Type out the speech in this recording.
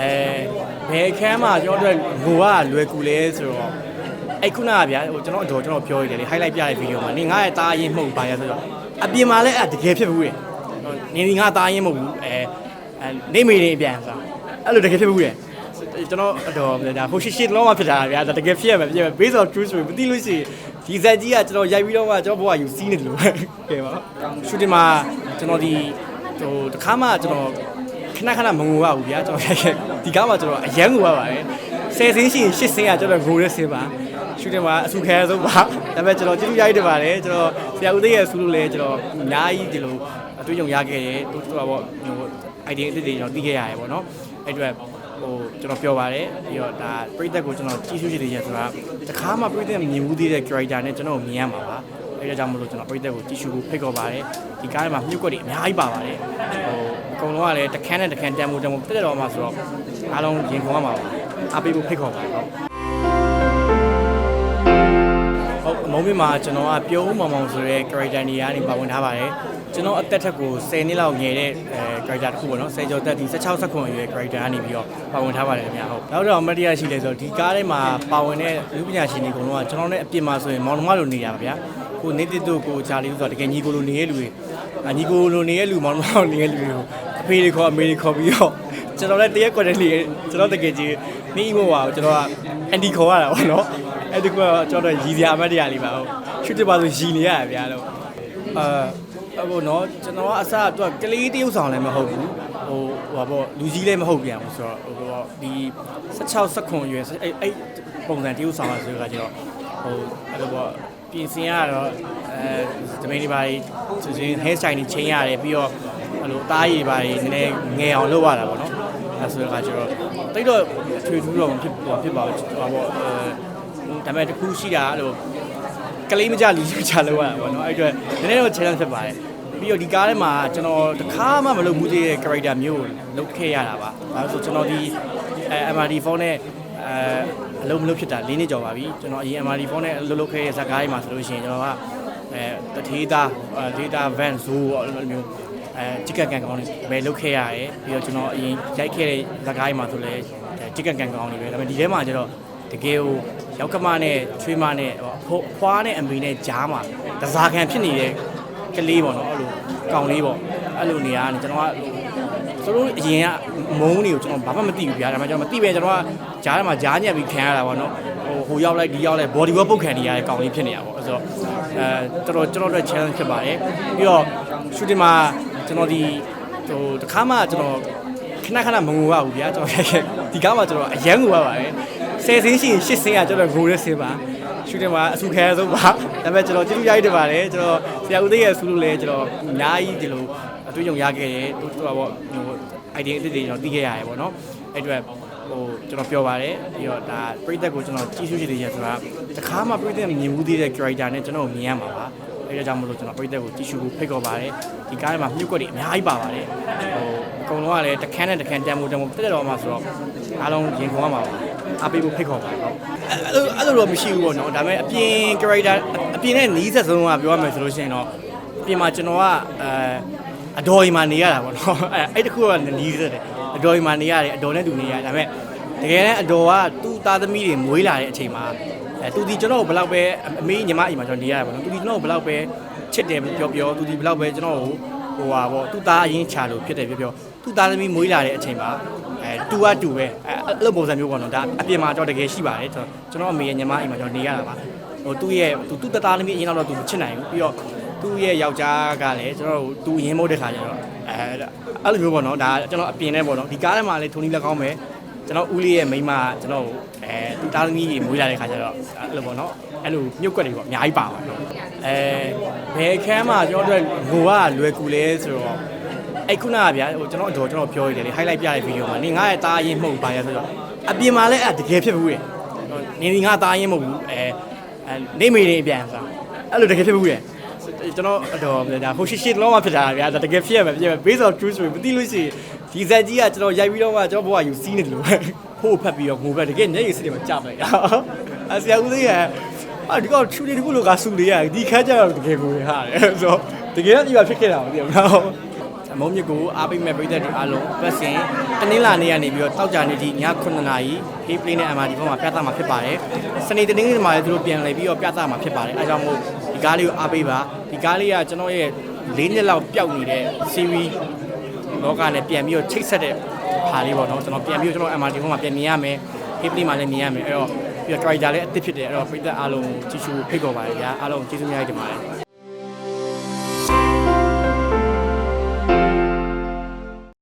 အဲဘယ်ခမ်းမှာကျွန်တော်တို့ငိုကလွယ်ကူလဲဆိုတော့အဲ့ခုနကဗျာဟိုကျွန်တော်အတော်ကျွန်တော်ပြောရတယ်လေ highlight ပြတဲ့ဗီဒီယိုမှာနေငါရဲ့တားရင်မှုတ်ပါရဆိုတော့အပြင်မှာလည်းအဲ့တကယ်ဖြစ်ဘူးလေနေဒီငါတားရင်မဟုတ်ဘူးအဲအဲနေမေနေပြန်ဆိုအဲ့လိုတကယ်ဖြစ်ဘူးလေကျွန်တော်အတော်ဒါဟိုရှိရှိလုံးဝဖြစ်တာဗျာဒါတကယ်ဖြစ်ရမယ်ဖြစ်ရမယ် based on true story မသိလို့ရှိရင်ဒီဇက်ကြီးကကျွန်တော်ရိုက်ပြီးတော့မှကျွန်တော်ဘဝယူစီးနေတယ်လို့ပဲကဲပါရှူတင်မှာကျွန်တော်ဒီဟိုတခါမှကျွန်တော် ခဏခဏမငိုရဘူးဗျာကျွန်တော်ဒီကားမှာကျွန်တော်အရန်ငိုရပါတယ်ဆယ်စင်းရှိရင်ရှစ်စင်းကကျွန်တော်ငိုရဲစင်းပါရှူတင်မှာအဆူခဲဆုံးပါဒါပေမဲ့ကျွန်တော်ကျေးဇူးရိုက်တယ်ပါတယ်ကျွန်တော်ဆရာဦးသိရဲ့ဆူလို့လဲကျွန်တော်အများကြီးဒီလိုအတွေ့အကြုံရခဲ့တယ်တူတူပါပေါ့ဟို idea အသစ်တွေကျွန်တော်သိခဲ့ရတယ်ပေါ့နော်အဲ့အတွက်ဟိုကျွန်တော်ပြောပါတယ်ပြီးတော့ဒါပြိသက်ကိုကျွန်တော်ကြည့်ရှုရှိသေးတယ်ဆိုတာတခါမှပြိသက်မြင်မှုသေးတဲ့ character နဲ့ကျွန်တော်မြင်ရမှာပါ အဲ့ဒါကြောင့်မလို့ကျွန်တော်ပြိသက်ကိုကြည့်ရှုဖို့ဖိတ်ခေါ်ပါတယ်ဒီကားထဲမှာမြုပ်ကွက်တွေအများကြီးပါပါတယ်ဟိုအကုန်လုံးကလည်းတခန်းနဲ့တခန်းတန်ဖို့တန်ဖို့တက်တက်တော်မှာဆိုတော့အားလုံးရင်ခုံရမှာပါအားပေးဖို့ဖိတ်ခေါ်ပါတယ်ဟုတ်ဟုတ်အမုံမြင့်မှာကျွန်တော်ကပြုံးမောင်မောင်ဆိုတဲ့ character နေရာနေပါဝင်ထားပါတယ်ကျွန်တော်အသက်ထက်ကို10နှစ်လောက်ငယ်တဲ့အဲ character တစ်ခုပေါ့နော်10ကျော်သက်ဒီ16 16အရွယ် character ကနေပြီးတော့ပါဝင်ထားပါတယ်ခင်ဗျာဟုတ်နောက်တော့မတရားရှိလဲဆိုတော့ဒီကားထဲမှာပါဝင်တဲ့လူပညာရှင်တွေအကုန်လုံးကကျွန်တော်နဲ့အပြင်မှာဆိုရင်မောင်နှမလိုနေရပါဗျာ ကိုနေတစ်တို့ကိုချာလီဆိုတော့တကယ်ညီကိုလိုနေတဲ့လူတွေအညီကိုလိုနေတဲ့လူမောင်နှမလိုနေတဲ့လူတွေကိုအဖေတွေခေါ်အမေတွေခေါ်ပြီးတော့ကျွန်တော်လည်းတရက်ကွက်တည်းလေးကျွန်တော်တကယ်ကြီးနေမို့ပါကျွန်တော်ကအန်တီခေါ်ရတာပေါ့နော်အဲ့ဒီကကျွန်တော်ရည်စရာအမတ်တရားလေးပါဟုတ်ရှူတစ်ပါဆိုရည်နေရဗျာလို့အာအခုနော်ကျွန်တော်ကအစကကလေးတရုပ်ဆောင်လည်းမဟုတ်ဘူးဟိုဟိုပေါ့လူကြီးလည်းမဟုတ်ပြန်ဘူးဆိုတော့ဟိုပေါ့ဒီ16 19ရွယ်အဲ့အဲ့ပုံစံတရုပ်ဆောင်ရဆိုတော့ကျွန်တော်ဟိုအဲ့လိုပေါ့ ပြင်ဆင်ရတော့အဲဒမိန်တွေပါဆိုရင် hair style တွေချင်းရတယ်ပြီးတော့အဲ့လိုအသားရည်ပါတွေနည်းနည်းငယ်အောင်လုပ်ရတာပေါ့နော်အဲဆိုတော့ကျွန်တော်တိတ်တော့အထွေထူးတော့မဖြစ်ဟိုဖြစ်ပါဘူးဟိုပေါ့အဲဒါပေမဲ့တစ်ခုရှိတာအဲ့လိုကလေးမကြလူကြီးမကြလောက်ရတာပေါ့နော်အဲ့အတွက်နည်းနည်းတော့ challenge ဖြစ်ပါတယ်ပြီးတော့ဒီကားထဲမှာကျွန်တော်တခါမှမလုပ်ဘူးသေးတဲ့ character မျိုးကိုလုပ်ခဲ့ရတာပါဒါဆိုကျွန်တော်ဒီအဲ MRD4 နဲ့ အဲအလုံးမလုပ်ဖြစ်တာ၄နှစ်ကျော်ပါပြီကျွန်တော်အရင် MRD4 နဲ့အလုပ်လုပ်ခဲ့တဲ့ဇာတ်ကားတွေမှာဆိုလို့ရှိရင်ကျွန်တော်ကအဲတထေးသားဒေတာ van zoo အဲ့လိုမျိုးအဲချစ်ကကန်ကောင်းတွေပဲလုပ်ခဲ့ရတယ်ပြီးတော့ကျွန်တော်အရင်ရိုက်ခဲ့တဲ့ဇာတ်ကားတွေမှာဆိုလည်းချစ်ကကန်ကောင်းတွေပဲဒါပေမဲ့ဒီထဲမှာကျတော့တကယ်ကိုရောက်ကမနဲ့ချွေးမနဲ့ဟိုဖွားနဲ့အမေနဲ့ကြားမှာတစားခံဖြစ်နေတဲ့ကလေးပေါ့နော်အဲ့လိုကောင်လေးပေါ့အဲ့လိုနေရာကနေကျွန်တော်က သူတို့အရင်ကမုန်းတွေကိုကျွန်တော်ဘာမှမသိဘူးဗျာဒါမှကျွန်တော်မသိပဲကျွန်တော်ကကြားထဲမှာကြားညက်ပြီးခံရတာပေါ့နော်ဟိုဟိုရောက်လိုက်ဒီရောက်လိုက် body work ပုတ်ခံနေရတဲ့ကောင်လေးဖြစ်နေတာပေါ့အဲ့ဆိုတော့အဲတော်တော်ကျွန်တော်တို့ challenge ဖြစ်ပါတယ်ပြီးတော့ shooting မှာကျွန်တော်ဒီဟိုတခါမှကျွန်တော်ခဏခဏမငိုရဘူးဗျာကျွန်တော်ဒီကားမှာကျွန်တော်အရန်ငိုရပါတယ်ဆယ်စင်းရှိရင်ရှစ်စင်းကကျွန်တော်ငိုရဲစင်းပါရှူတင်မှာအဆူခဲဆုံးပါဒါပေမဲ့ကျွန်တော်ကျေးဇူးရိုက်တယ်ပါတယ်ကျွန်တော်ဆရာဦးသိရဲ့ဆူလို့လဲကျွန်တော်အများကြီးဒီလို အတွေ့အကြုံရခဲ့တယ်တူတူပါပေါ့ဟို idea အသစ်တွေကျွန်တော်သိခဲ့ရတယ်ပေါ့နော်အဲ့အတွက်ဟိုကျွန်တော်ပြောပါတယ်ပြီးတော့ဒါပြိသက်ကိုကျွန်တော်ကြည့်ရှုရှိသေးတယ်ဆိုတာတခါမှပြိသက်မြင်မှုသေးတဲ့ character နဲ့ကျွန်တော်မြင်ရမှာပါအဲ့ဒါကြောင့်မလို့ကျွန်တော်ပြိသက်ကိုကြည့်ရှုဖို့ဖိတ်ခေါ်ပါတယ်ဒီကားထဲမှာမြုပ်ကွက်တွေအများကြီးပါပါတယ်ဟိုအကုန်လုံးကလည်းတခန်းနဲ့တခန်းတန်ဖို့တန်ဖို့တက်တက်တော်မှာဆိုတော့အားလုံးရင်ခုံရမှာပါအားပေးဖို့ဖိတ်ခေါ်ပါတယ်ဟုတ်အဲ့လိုအဲ့လိုတော့မရှိဘူးပေါ့နော်ဒါပေမဲ့အပြင် character အပြင်နဲ့နီးစပ်ဆုံးကပြောရမယ်ဆိုလို့ရှိရင်တော့အပြင်မှာကျွန်တော်ကအဲ အတော်ကြီးမှာနေရတာပေါ့နော်အဲအဲ့တခုကနီးစပ်တယ်အတော်ကြီးမှာနေရတယ်အတော်နဲ့တူနေရတယ်ဒါပေမဲ့တကယ်လည်းအတော်ကသူ့သားသမီးတွေမွေးလာတဲ့အချိန်မှာအဲသူဒီကျွန်တော်ကိုဘယ်လောက်ပဲအမေညီမအိမ်မှာကျွန်တော်နေရတာပေါ့နော်သူဒီကျွန်တော်ကိုဘယ်လောက်ပဲချစ်တယ်ပြောပြောသူဒီဘယ်လောက်ပဲကျွန်တော်ကိုဟိုဟာပေါ့သူ့သားအရင်ချလို့ဖြစ်တယ်ပြောပြောသူ့သားသမီးမွေးလာတဲ့အချိန်မှာအဲတူကတူပဲအဲအဲ့လိုပုံစံမျိုးပေါ့နော်ဒါအပြင်မှာတော့တကယ်ရှိပါတယ်ကျွန်တော်ကျွန်တော်အမေရဲ့ညီမအိမ်မှာကျွန်တော်နေရတာပါဟိုသူ့ရဲ့သူ့သားသမီးအရင်တော့သူမချစ်နိုင်ဘူးပြီးတော့ သူ့ရဲ့ယောက်ျားကလည်းကျွန်တော်တို့သူရင်မို့တဲ့ခါကျတော့အဲအဲ့လိုမျိုးပေါ့နော်ဒါကျွန်တော်အပြင်နဲ့ပေါ့နော်ဒီကားထဲမှာလည်းထုံနီလက်ကောင်းပဲကျွန်တော်ဦးလေးရဲ့မိန်းမကျွန်တော်အဲသူ့သားသမီးကြီးမွေးလာတဲ့ခါကျတော့အဲ့လိုပေါ့နော်အဲ့လိုမြုပ်ကွက်တွေပေါ့အများကြီးပါပါတယ်အဲဘယ်ခမ်းမှာကျွန်တော်တို့ငိုကလွယ်ကူလဲဆိုတော့အဲ့ခုနကဗျာဟိုကျွန်တော်အတော်ကျွန်တော်ပြောရတယ်လေ highlight ပြတဲ့ဗီဒီယိုမှာနေငါရဲ့တားရင်မှုတ်ပါရဆိုတော့အပြင်မှာလည်းအဲ့တကယ်ဖြစ်ဘူးလေနေဒီငါတားရင်မဟုတ်ဘူးအဲအဲနေမေနေပြန်ဆိုအဲ့လိုတကယ်ဖြစ်ဘူးလေ ကျွန်တော်အတော်ဒါဟိုရှိရှိလုံးဝဖြစ်တာဗျာဒါတကယ်ဖြစ်ရမယ်ဖြစ်ရမယ် based on true story မသိလို့ရှိရင်ဒီဇက်ကြီးကကျွန်တော်ရိုက်ပြီးတော့မှကျွန်တော်ဘဝယူစီးနေတယ်လို့ပဲဖို့ဖက်ပြီးတော့ငိုပဲတကယ်ညရည်စစ်တွေမှာကြာပလိုက်တာအဆရာဦးသေးရဲ့အာဒီကောင်ချူနေတခုလို့ကဆူလေးရဒီခါကျတော့တကယ်ကိုရဟာတယ်ဆိုတော့တကယ်တော့ဒီမှာဖြစ်ခဲ့တာမသိဘူးနော်မုံမြစ်ကိုအားပေးမဲ့ပြည်သက်တွေအားလုံးပတ်စင်တနင်္လာနေ့ကနေပြီးတော့တောက်ကြနေဒီည9နာရီ Hey Play နဲ့ MRD ဘက်မှာပြသမှာဖြစ်ပါတယ်စနေတနင်္ဂနွေမှာလည်းသူတို့ပြန်လည်ပြီးတော့ပြသမှာဖြစ်ပါတယ်အဲဒါကြောင့်မို့ဒီ ကားလေးကိုအားပေးပါဒီကားလေးကကျွန်တော်ရဲ့၄နှစ်လောက်ပျောက်နေတဲ့ series လောကနဲ့ပြန်ပြီးတော့ချိတ်ဆက်တဲ့ဟာလေးပေါ့နော်ကျွန်တော်ပြန်ပြီးတော့ကျွန်တော် MRD ဘက်မှာပြန်မြင်ရမယ် Hey Play မှာလည်းမြင်ရမယ်အဲ့တော့ပြီးတော့ character လည်းအသစ်ဖြစ်တယ်အဲ့တော့ပြည်သက်အားလုံးကြည့်ရှုဖိတ်ခေါ်ပါတယ်ဗျာအားလုံးကျေးဇူးများတင်ပါတယ်